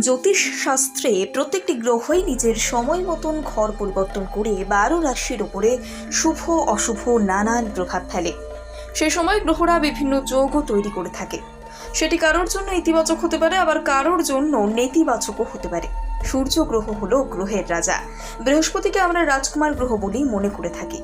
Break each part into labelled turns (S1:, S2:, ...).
S1: জ্যোতিষ শাস্ত্রে প্রত্যেকটি গ্রহই নিজের সময় মতন ঘর পরিবর্তন করে বারো রাশির উপরে শুভ, অশুভ নানান প্রভাব ফেলে। সে সময় গ্রহরা বিভিন্ন যোগও তৈরি করে থাকে। সেটি কারোর জন্য ইতিবাচক হতে পারে, আবার কারোর জন্য নেতিবাচকও হতে পারে। সূর্য গ্রহ হল গ্রহের রাজা। বৃহস্পতিকে আমরা রাজকুমার গ্রহ বলেই মনে করে থাকি।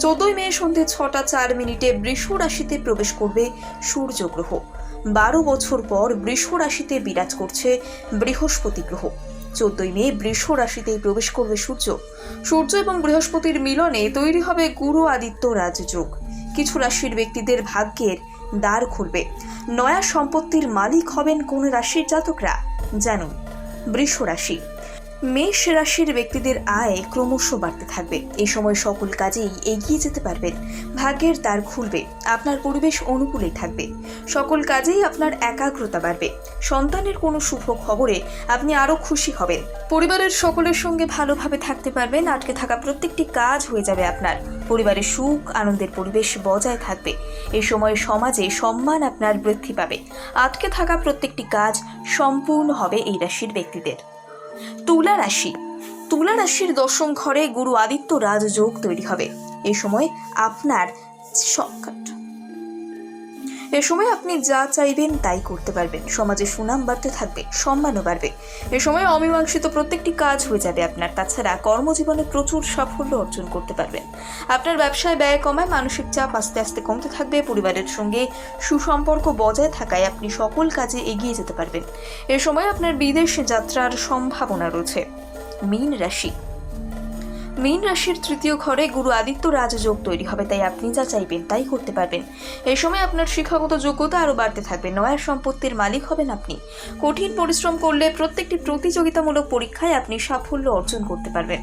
S1: চোদ্দই মে সন্ধে ছটা চার মিনিটে বৃষ রাশিতে প্রবেশ করবে সূর্য গ্রহ। বারো বছর পর বৃষ রাশিতে বিরাজ করছে বৃহস্পতি গ্রহ। চোদ্দই মে বৃষ রাশিতে প্রবেশ করবে সূর্য। সূর্য এবং বৃহস্পতির মিলনে তৈরি হবে গুরু আদিত্য রাজযোগ। কিছু রাশির ব্যক্তিদের ভাগ্যের দ্বার খুলবে। নয়া সম্পত্তির মালিক হবেন কোন রাশির জাতকরা? জানুন। বৃষ রাশি। মেষ রাশির ব্যক্তিদের আয় ক্রমশ বাড়তে থাকবে। এই সময় সকল কাজেই এগিয়ে যেতে পারবেন। ভাগ্যের দ্বার খুলবে। আপনার পরিবেশ অনুকূলেই থাকবে। সকল কাজেই আপনার একাগ্রতা বাড়বে। সন্তানের কোনো শুভ খবরে আপনি আরও খুশি হবেন। পরিবারের সকলের সঙ্গে ভালোভাবে থাকতে পারবেন। আটকে থাকা প্রত্যেকটি কাজ হয়ে যাবে আপনার। পরিবারের সুখ, আনন্দের পরিবেশ বজায় থাকবে। এই সময় সমাজে সম্মান আপনার বৃদ্ধি পাবে। আটকে থাকা প্রত্যেকটি কাজ সম্পূর্ণ হবে এই রাশির ব্যক্তিদের। তুলা রাশি তুলা রাশির দশম ঘরে গুরু আদিত্য রাজযোগ তৈরি হবে। এ সময় আপনার সংকট এ সময় আপনি যা চাইবেন তাই করতে পারবেন। সমাজে সুনাম বাড়তে থাকবে, সম্মানও বাড়বে। এ সময় অমীমাংসিত প্রত্যেকটি কাজ হয়ে যাবে আপনার। তাছাড়া কর্মজীবনে প্রচুর সাফল্য অর্জন করতে পারবেন। আপনার ব্যবসায় ব্যয় কমায়, মানসিক চাপ আস্তে আস্তে কমতে থাকবে, পরিবারের সঙ্গে সুসম্পর্ক বজায় থাকায় আপনি সকল কাজে এগিয়ে যেতে পারবেন। এ সময় আপনার বিদেশ যাত্রার সম্ভাবনা রয়েছে। মীন রাশি। মীন রাশির তৃতীয় ঘরে গুরু আদিত্য রাজযোগ তৈরি হবে, তাই আপনি যা চাইবেন তাই করতে পারবেন। এই সময় আপনার শিক্ষাগত যোগ্যতা আরও বাড়তে থাকবে, নয়া সম্পত্তির মালিক হবেন আপনি। কঠিন পরিশ্রম করলে প্রত্যেকটি প্রতিযোগিতামূলক পরীক্ষায় আপনি সাফল্য অর্জন করতে পারবেন।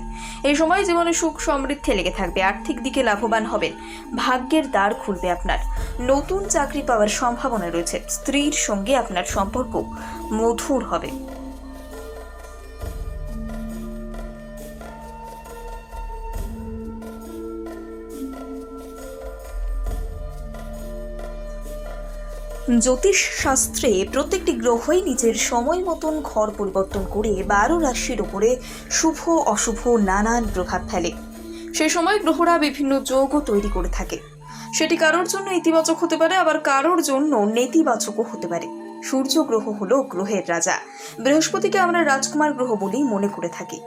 S1: এই সময় জীবনে সুখ সমৃদ্ধি লেগে থাকবে, আর্থিক দিকে লাভবান হবেন, ভাগ্যের দ্বার খুলবে আপনার। নতুন চাকরি পাওয়ার সম্ভাবনা রয়েছে, স্ত্রীর সঙ্গে আপনার সম্পর্ক মধুর হবে। জ্যোতিষ শাস্ত্রে প্রত্যেকটি গ্রহই নিজের সময় মতন ঘর পরিবর্তন করে বারো রাশির উপরে শুভ, অশুভ নানান প্রভাব ফেলে। সে সময় গ্রহরা বিভিন্ন যোগও তৈরি করে থাকে। সেটি কারোর জন্য ইতিবাচক হতে পারে, আবার কারোর জন্য নেতিবাচকও হতে পারে। সূর্য গ্রহ হলো গ্রহের রাজা। বৃহস্পতিকে আমরা রাজকুমার গ্রহ বলেই মনে করে থাকি।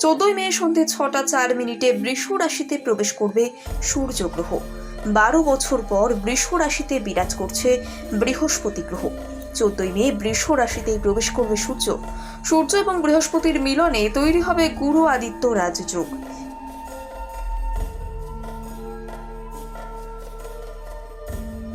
S1: চোদ্দই মে সন্ধে ছটা চার মিনিটে বৃষ রাশিতে প্রবেশ করবে সূর্য গ্রহ। বারো বছর পর বৃষ রাশিতে বিরাজ করছে বৃহস্পতি গ্রহ। চোদ্দই মে বৃষ রাশিতেই প্রবেশ করবে সূর্য। সূর্য এবং বৃহস্পতির মিলনে তৈরি হবে গুরু আদিত্য রাজযোগ।